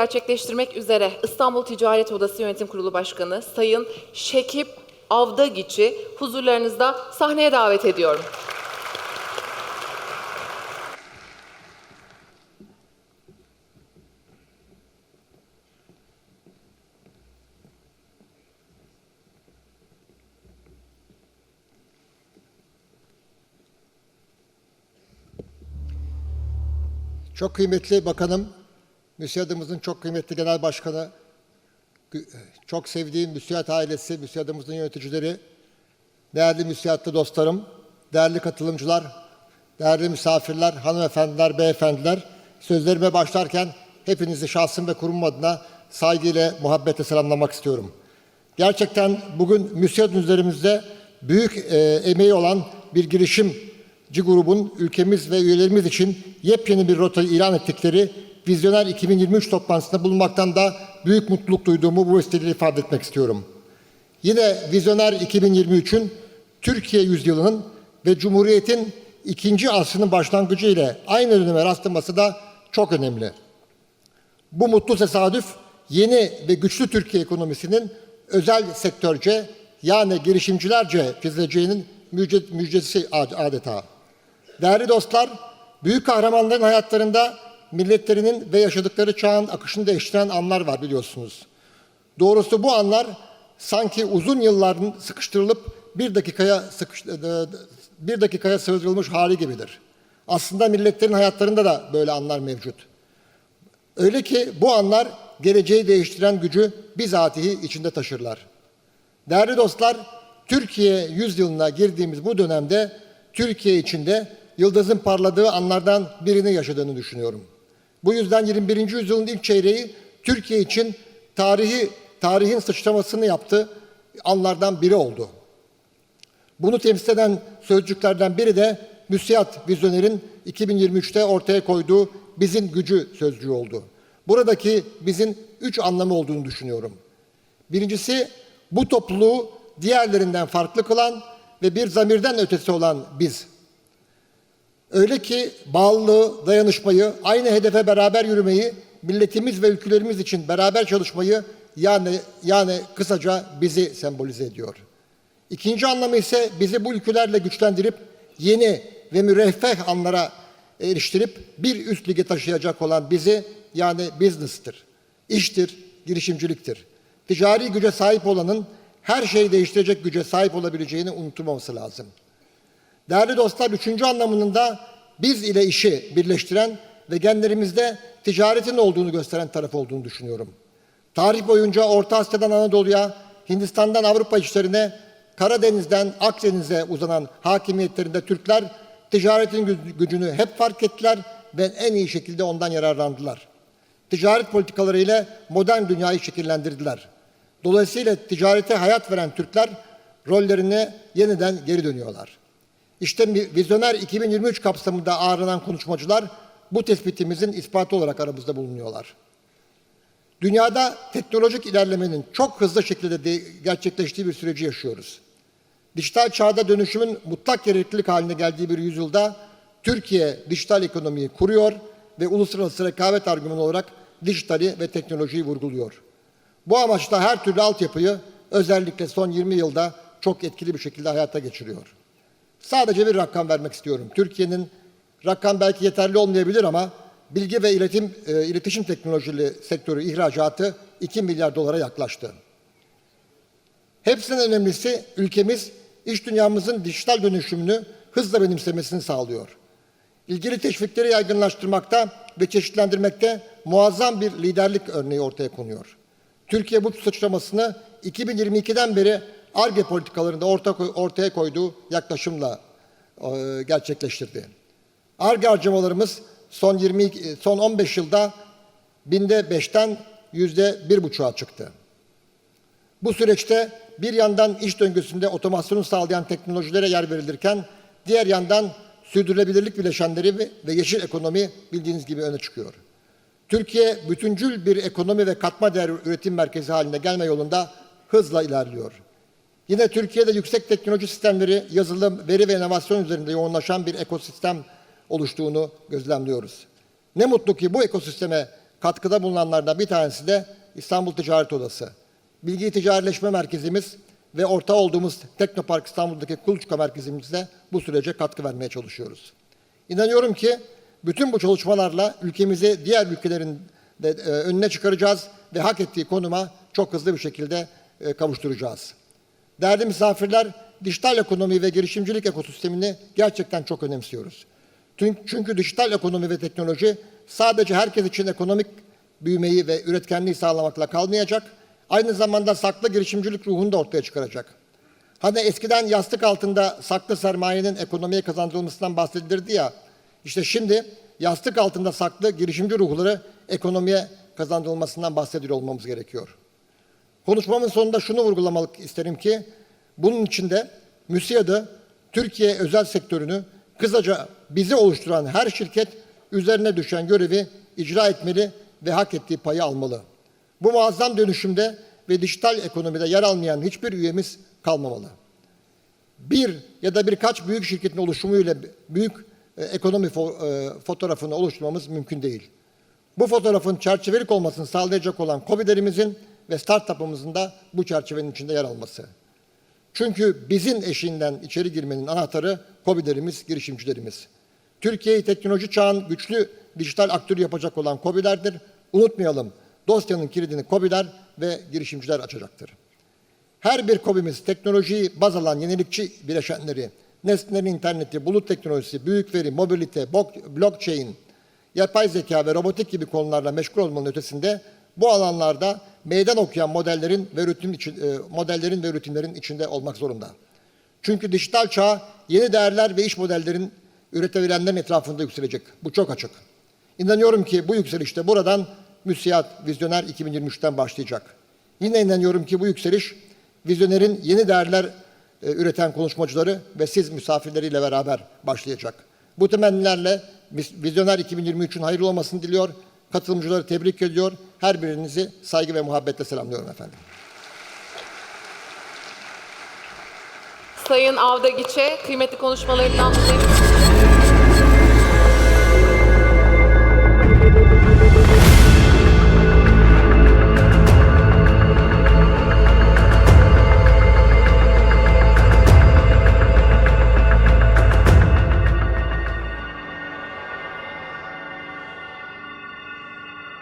gerçekleştirmek üzere İstanbul Ticaret Odası Yönetim Kurulu Başkanı Sayın Şekip Avdagiç'i huzurlarınızda sahneye davet ediyorum. Çok kıymetli bakanım, müsiyadımızın çok kıymetli genel başkanı, gü- çok sevdiğim müsiyat ailesi, müsiyadımızın yöneticileri, değerli müsiyatlı dostlarım, değerli katılımcılar, değerli misafirler, hanımefendiler, beyefendiler, sözlerime başlarken hepinizi şahsım ve kurum adına saygıyla, muhabbetle selamlamak istiyorum. Gerçekten bugün müsiyat üzerimizde büyük e, emeği olan bir girişimci grubun ülkemiz ve üyelerimiz için yepyeni bir rotayı ilan ettikleri Vizyoner 2023 toplantısında bulunmaktan da büyük mutluluk duyduğumu bu vesileyle ifade etmek istiyorum. Yine Vizyoner 2023'ün Türkiye yüzyılının ve Cumhuriyet'in ikinci asrının başlangıcı ile aynı döneme rastlaması da çok önemli. Bu mutlu tesadüf yeni ve güçlü Türkiye ekonomisinin özel sektörce yani girişimcilerce çizileceğinin müjde, müjdesi adeta. Değerli dostlar, büyük kahramanların hayatlarında milletlerinin ve yaşadıkları çağın akışını değiştiren anlar var biliyorsunuz. Doğrusu bu anlar sanki uzun yılların sıkıştırılıp bir dakikaya sıkış, e, bir dakikaya sığdırılmış hali gibidir. Aslında milletlerin hayatlarında da böyle anlar mevcut. Öyle ki bu anlar geleceği değiştiren gücü bizatihi içinde taşırlar. Değerli dostlar, Türkiye yüzyılına girdiğimiz bu dönemde Türkiye içinde yıldızın parladığı anlardan birini yaşadığını düşünüyorum. Bu yüzden 21. yüzyılın ilk çeyreği Türkiye için tarihi tarihin sıçramasını yaptı anlardan biri oldu. Bunu temsil eden sözcüklerden biri de Müsiyat Vizyoner'in 2023'te ortaya koyduğu bizim gücü sözcüğü oldu. Buradaki bizim üç anlamı olduğunu düşünüyorum. Birincisi bu topluluğu diğerlerinden farklı kılan ve bir zamirden ötesi olan biz. Öyle ki bağlılığı, dayanışmayı, aynı hedefe beraber yürümeyi, milletimiz ve ülkelerimiz için beraber çalışmayı yani yani kısaca bizi sembolize ediyor. İkinci anlamı ise bizi bu ülkelerle güçlendirip yeni ve müreffeh anlara eriştirip bir üst lige taşıyacak olan bizi yani business'tır. İştir, girişimciliktir. Ticari güce sahip olanın her şeyi değiştirecek güce sahip olabileceğini unutulmaması lazım. Değerli dostlar, üçüncü anlamının da biz ile işi birleştiren ve genlerimizde ticaretin olduğunu gösteren taraf olduğunu düşünüyorum. Tarih boyunca Orta Asya'dan Anadolu'ya, Hindistan'dan Avrupa işlerine, Karadeniz'den Akdeniz'e uzanan hakimiyetlerinde Türkler ticaretin gü- gücünü hep fark ettiler ve en iyi şekilde ondan yararlandılar. Ticaret politikalarıyla modern dünyayı şekillendirdiler. Dolayısıyla ticarete hayat veren Türkler rollerine yeniden geri dönüyorlar. İşte Vizyoner 2023 kapsamında ağırlanan konuşmacılar bu tespitimizin ispatı olarak aramızda bulunuyorlar. Dünyada teknolojik ilerlemenin çok hızlı şekilde de gerçekleştiği bir süreci yaşıyoruz. Dijital çağda dönüşümün mutlak gereklilik haline geldiği bir yüzyılda Türkiye dijital ekonomiyi kuruyor ve uluslararası rekabet argümanı olarak dijitali ve teknolojiyi vurguluyor. Bu amaçla her türlü altyapıyı özellikle son 20 yılda çok etkili bir şekilde hayata geçiriyor. Sadece bir rakam vermek istiyorum. Türkiye'nin rakam belki yeterli olmayabilir ama bilgi ve iletim, e, iletişim teknolojili sektörü ihracatı 2 milyar dolara yaklaştı. Hepsinden önemlisi ülkemiz iş dünyamızın dijital dönüşümünü hızla benimsemesini sağlıyor. İlgili teşvikleri yaygınlaştırmakta ve çeşitlendirmekte muazzam bir liderlik örneği ortaya konuyor. Türkiye bu sıçramasını 2022'den beri ARGE politikalarında orta, ortaya koyduğu yaklaşımla e, gerçekleştirdi. ARGE harcamalarımız son 20 son 15 yılda binde 5'ten yüzde bir buçuğa çıktı. Bu süreçte bir yandan iş döngüsünde otomasyonu sağlayan teknolojilere yer verilirken diğer yandan sürdürülebilirlik bileşenleri ve yeşil ekonomi bildiğiniz gibi öne çıkıyor. Türkiye bütüncül bir ekonomi ve katma değer üretim merkezi haline gelme yolunda hızla ilerliyor. Yine Türkiye'de yüksek teknoloji sistemleri, yazılım, veri ve inovasyon üzerinde yoğunlaşan bir ekosistem oluştuğunu gözlemliyoruz. Ne mutlu ki bu ekosisteme katkıda bulunanlardan bir tanesi de İstanbul Ticaret Odası. Bilgi Ticaretleşme Merkezimiz ve ortağı olduğumuz Teknopark İstanbul'daki Kuluçka Merkezimizde bu sürece katkı vermeye çalışıyoruz. İnanıyorum ki bütün bu çalışmalarla ülkemizi diğer ülkelerin de e, önüne çıkaracağız ve hak ettiği konuma çok hızlı bir şekilde e, kavuşturacağız. Değerli misafirler, dijital ekonomi ve girişimcilik ekosistemini gerçekten çok önemsiyoruz. Çünkü dijital ekonomi ve teknoloji sadece herkes için ekonomik büyümeyi ve üretkenliği sağlamakla kalmayacak, aynı zamanda saklı girişimcilik ruhunu da ortaya çıkaracak. Hani eskiden yastık altında saklı sermayenin ekonomiye kazandırılmasından bahsedilirdi ya, işte şimdi yastık altında saklı girişimci ruhları ekonomiye kazandırılmasından bahsediyor olmamız gerekiyor. Konuşmamın sonunda şunu vurgulamak isterim ki, bunun içinde MÜSİAD'ı, Türkiye özel sektörünü, kısaca bizi oluşturan her şirket üzerine düşen görevi icra etmeli ve hak ettiği payı almalı. Bu muazzam dönüşümde ve dijital ekonomide yer almayan hiçbir üyemiz kalmamalı. Bir ya da birkaç büyük şirketin oluşumuyla büyük e, ekonomi e, fotoğrafını oluşturmamız mümkün değil. Bu fotoğrafın çerçevelik olmasını sağlayacak olan COBİ'lerimizin ve startup'ımızın da bu çerçevenin içinde yer alması. Çünkü bizim eşiğinden içeri girmenin anahtarı COBİ'lerimiz, girişimcilerimiz. Türkiye'yi teknoloji çağın güçlü dijital aktörü yapacak olan COBİ'lerdir. Unutmayalım, dosyanın kilidini COBİ'ler ve girişimciler açacaktır. Her bir COBİ'miz teknolojiyi baz alan yenilikçi bileşenleri, nesnelerin interneti, bulut teknolojisi, büyük veri, mobilite, blockchain, yapay zeka ve robotik gibi konularla meşgul olmanın ötesinde bu alanlarda meydan okuyan modellerin ve rutin için, e, modellerin ve rutinlerin içinde olmak zorunda. Çünkü dijital çağ yeni değerler ve iş modellerin üretebilenlerin etrafında yükselecek. Bu çok açık. İnanıyorum ki bu yükselişte buradan müsiyat Vizyoner 2023'ten başlayacak. Yine inanıyorum ki bu yükseliş Vizyoner'in yeni değerler e, üreten konuşmacıları ve siz misafirleriyle beraber başlayacak. Bu temennilerle Vizyoner 2023'ün hayırlı olmasını diliyor. Katılımcıları tebrik ediyor. Her birinizi saygı ve muhabbetle selamlıyorum efendim. Sayın Avdagiç'e kıymetli konuşmalarından dolayı